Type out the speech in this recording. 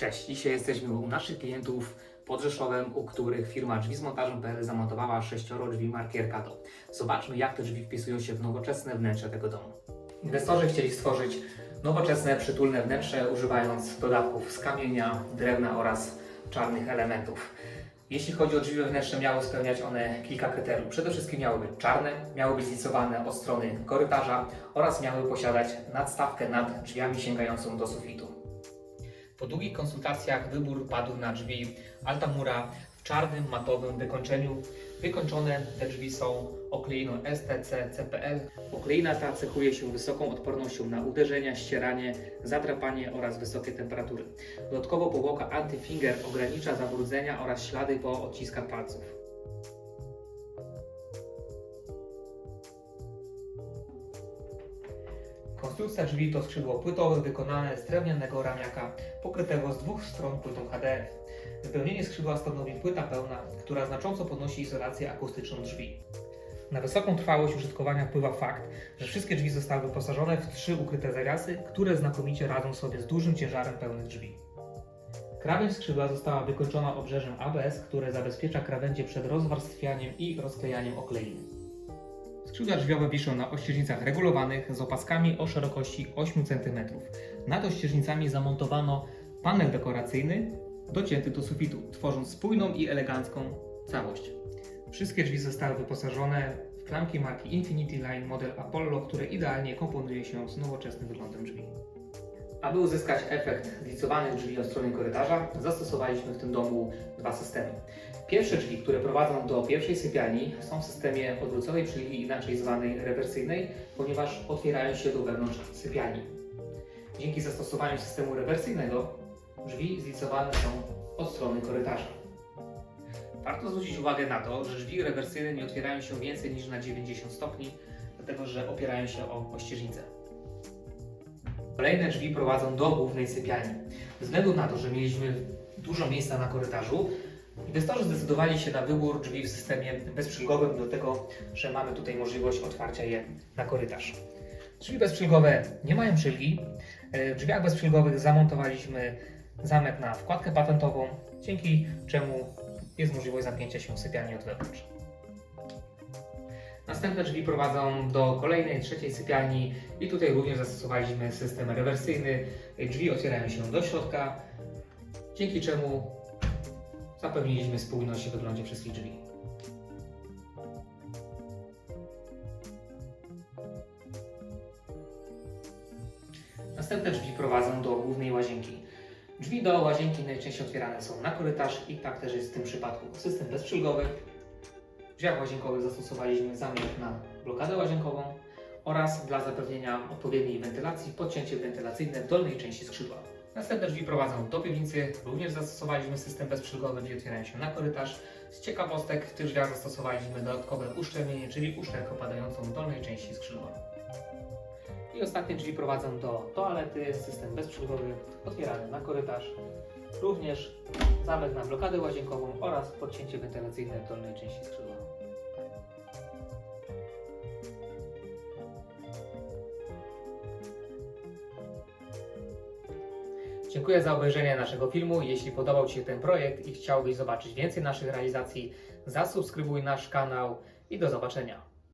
Cześć, dzisiaj jesteśmy u naszych klientów pod Rzeszowem, u których firma drzwi z montażem.pl zamontowała sześcioro drzwi marki Erkato. Zobaczmy, jak te drzwi wpisują się w nowoczesne wnętrze tego domu. Inwestorzy chcieli stworzyć nowoczesne, przytulne wnętrze, używając dodatków z kamienia, drewna oraz czarnych elementów. Jeśli chodzi o drzwi wewnętrzne, miały spełniać one kilka kryteriów. Przede wszystkim miały być czarne, miały być zlicowane od strony korytarza oraz miały posiadać nadstawkę nad drzwiami sięgającą do sufitu. Po długich konsultacjach wybór padł na drzwi Altamura w czarnym, matowym wykończeniu. Wykończone te drzwi są okleiną STC CPL. Okleina ta cechuje się wysoką odpornością na uderzenia, ścieranie, zadrapanie oraz wysokie temperatury. Dodatkowo powłoka anti-finger ogranicza zabrudzenia oraz ślady po odciskach palców. Konstrukcja drzwi to skrzydło płytowe wykonane z drewnianego ramiaka pokrytego z dwóch stron płytą HDF. Wypełnienie skrzydła stanowi płyta pełna, która znacząco podnosi izolację akustyczną drzwi. Na wysoką trwałość użytkowania wpływa fakt, że wszystkie drzwi zostały wyposażone w trzy ukryte zawiasy, które znakomicie radzą sobie z dużym ciężarem pełnych drzwi. Krawędź skrzydła została wykończona obrzeżem ABS, które zabezpiecza krawędzie przed rozwarstwianiem i rozklejaniem okleiny. Skrzydła drzwiowe wiszą na ościeżnicach regulowanych z opaskami o szerokości 8 cm. Nad ościeżnicami zamontowano panel dekoracyjny docięty do sufitu, tworząc spójną i elegancką całość. Wszystkie drzwi zostały wyposażone w klamki marki Infinity Line model Apollo, które idealnie komponuje się z nowoczesnym wyglądem drzwi. Aby uzyskać efekt zlicowanych drzwi od strony korytarza, zastosowaliśmy w tym domu dwa systemy. Pierwsze drzwi, które prowadzą do pierwszej sypialni, są w systemie odwróconej przylgi, inaczej zwanej rewersyjnej, ponieważ otwierają się do wewnątrz sypialni. Dzięki zastosowaniu systemu rewersyjnego drzwi zlicowane są od strony korytarza. Warto zwrócić uwagę na to, że drzwi rewersyjne nie otwierają się więcej niż na 90 stopni, dlatego że opierają się o ościeżnicę. Kolejne drzwi prowadzą do głównej sypialni. Ze względu na to, że mieliśmy dużo miejsca na korytarzu, inwestorzy zdecydowali się na wybór drzwi w systemie bezprzylgowym, dlatego że mamy tutaj możliwość otwarcia je na korytarz. Drzwi bezprzylgowe nie mają przylgi. E, W drzwiach bezprzylgowych zamontowaliśmy zamek na wkładkę patentową, dzięki czemu jest możliwość zamknięcia się sypialni od wewnątrz. Następne drzwi prowadzą do kolejnej, trzeciej sypialni i tutaj również zastosowaliśmy system rewersyjny. Drzwi otwierają się do środka, dzięki czemu zapewniliśmy spójność w wyglądzie wszystkich drzwi. Następne drzwi prowadzą do głównej łazienki. Drzwi do łazienki najczęściej otwierane są na korytarz i tak też jest w tym przypadku. System bezprzylgowy. Drzwiach łazienkowych zastosowaliśmy zamek na blokadę łazienkową oraz dla zapewnienia odpowiedniej wentylacji podcięcie wentylacyjne w dolnej części skrzydła. Następne drzwi prowadzą do piwnicy. Również zastosowaliśmy system bezprzygowy, drzwi otwierają się na korytarz. Z ciekawostek w tych drzwiach zastosowaliśmy dodatkowe uszczelnienie, czyli uszczelkę opadającą w dolnej części skrzydła. I ostatnie drzwi prowadzą do toalety, system bezprzygowy, otwierany na korytarz. Również zamek na blokadę łazienkową oraz podcięcie wentylacyjne w dolnej części skrzydła. Dziękuję za obejrzenie naszego filmu. Jeśli podobał Ci się ten projekt i chciałbyś zobaczyć więcej naszych realizacji, zasubskrybuj nasz kanał i do zobaczenia.